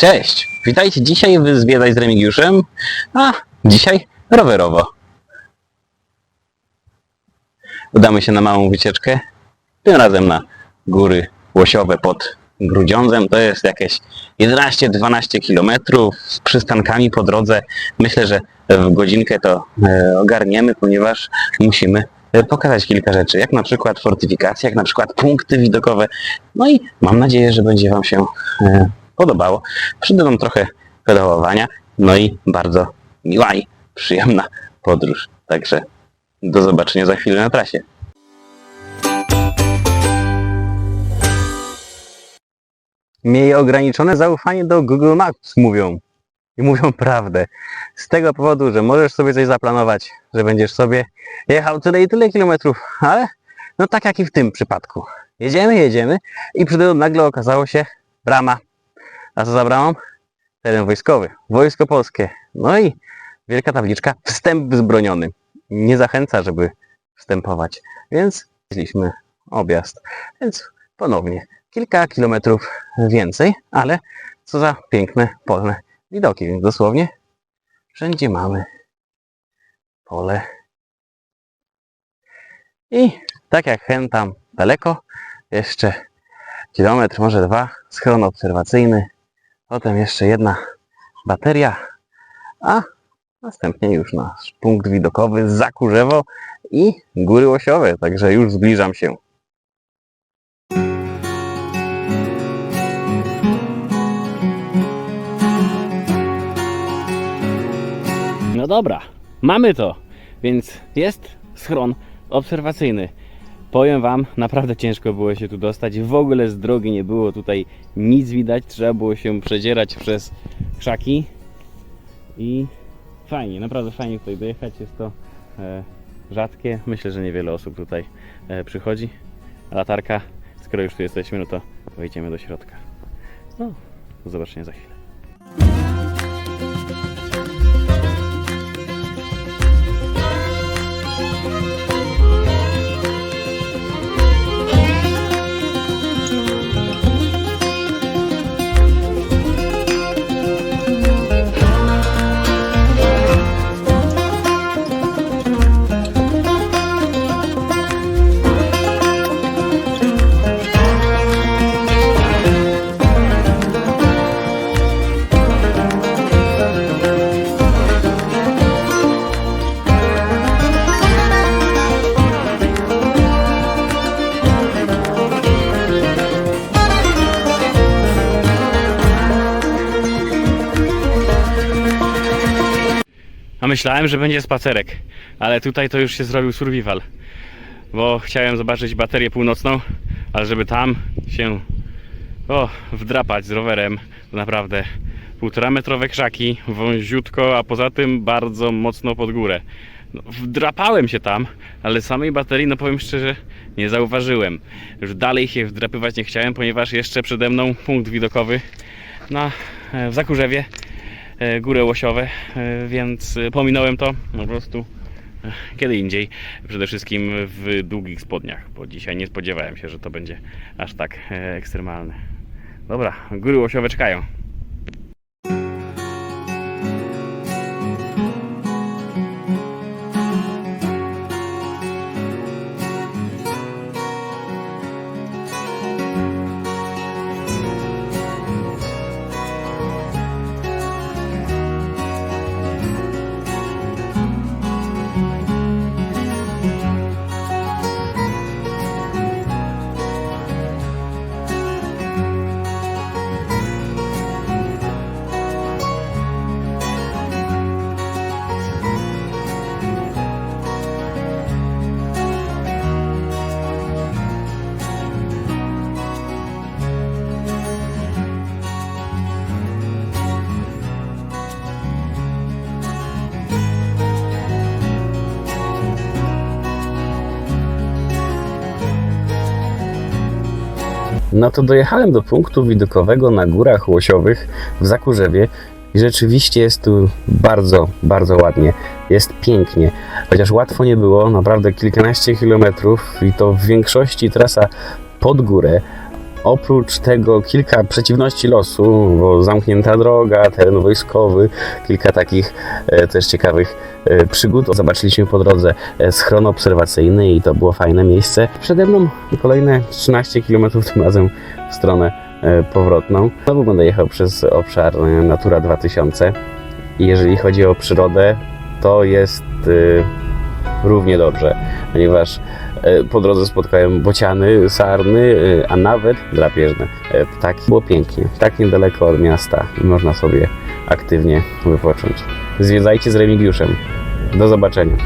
Cześć! Witajcie dzisiaj w Zwiedzaj z Remigiuszem, a dzisiaj rowerowo. Udamy się na małą wycieczkę, tym razem na góry łosiowe pod Grudziądzem. To jest jakieś 11-12 km z przystankami po drodze. Myślę, że w godzinkę to e, ogarniemy, ponieważ musimy e, pokazać kilka rzeczy, jak na przykład fortyfikacje, jak na przykład punkty widokowe. No i mam nadzieję, że będzie Wam się e, podobało. Przyda nam trochę pedałowania, no i bardzo miła i przyjemna podróż. Także do zobaczenia za chwilę na trasie. Miej ograniczone zaufanie do Google Maps, mówią. I mówią prawdę. Z tego powodu, że możesz sobie coś zaplanować, że będziesz sobie jechał tyle i tyle kilometrów, ale no tak jak i w tym przypadku. Jedziemy, jedziemy i przy tym nagle okazało się brama. A co za bramą? Teren wojskowy. Wojsko polskie. No i wielka tabliczka. Wstęp wzbroniony. Nie zachęca, żeby wstępować. Więc znaleźliśmy objazd. Więc ponownie kilka kilometrów więcej, ale co za piękne polne widoki. Więc dosłownie wszędzie mamy pole. I tak jak hen tam daleko, jeszcze kilometr, może dwa, schron obserwacyjny, potem jeszcze jedna bateria, a następnie już nasz punkt widokowy Zakurzewo i Góry Łosiowe, także już zbliżam się. No dobra, mamy to, więc jest schron obserwacyjny. Powiem Wam, naprawdę ciężko było się tu dostać. W ogóle z drogi nie było tutaj nic widać. Trzeba było się przedzierać przez krzaki. I fajnie, naprawdę fajnie tutaj dojechać. Jest to e, rzadkie. Myślę, że niewiele osób tutaj e, przychodzi. Latarka, skoro już tu jesteśmy, no to wejdziemy do środka. No, do zobaczenia za chwilę. A myślałem, że będzie spacerek, ale tutaj to już się zrobił survival. Bo chciałem zobaczyć baterię północną, ale żeby tam się o, wdrapać z rowerem, to naprawdę półtora metrowe krzaki, wąziutko, a poza tym bardzo mocno pod górę. No, wdrapałem się tam, ale samej baterii, no powiem szczerze, nie zauważyłem. Już dalej się wdrapywać nie chciałem, ponieważ jeszcze przede mną punkt widokowy na, e, w Zakurzewie góry łosiowe, e, więc e, pominąłem to po prostu e, kiedy indziej. Przede wszystkim w długich spodniach, bo dzisiaj nie spodziewałem się, że to będzie aż tak e, ekstremalne. Dobra, góry łosiowe czekają. No to dojechałem do punktu widokowego na Górach Łosiowych w Zakurzewie i rzeczywiście jest tu bardzo, bardzo ładnie. Jest pięknie. Chociaż łatwo nie było, naprawdę kilkanaście kilometrów i to w większości trasa pod górę, Oprócz tego kilka przeciwności losu, bo zamknięta droga, teren wojskowy, kilka takich e, też ciekawych e, przygód. Zobaczyliśmy po drodze e, schron obserwacyjny i to było fajne miejsce. Przede mną kolejne 13 km tym razem w stronę e, powrotną. Znowu będę jechał przez obszar e, Natura 2000 i jeżeli chodzi o przyrodę, to jest e, równie dobrze, ponieważ e, po drodze spotkałem bociany, sarny, e, a nawet drapieżne e, ptaki. Było pięknie, tak niedaleko od miasta i można sobie aktywnie wypocząć. Zwiedzajcie z Remigiuszem. Do zobaczenia.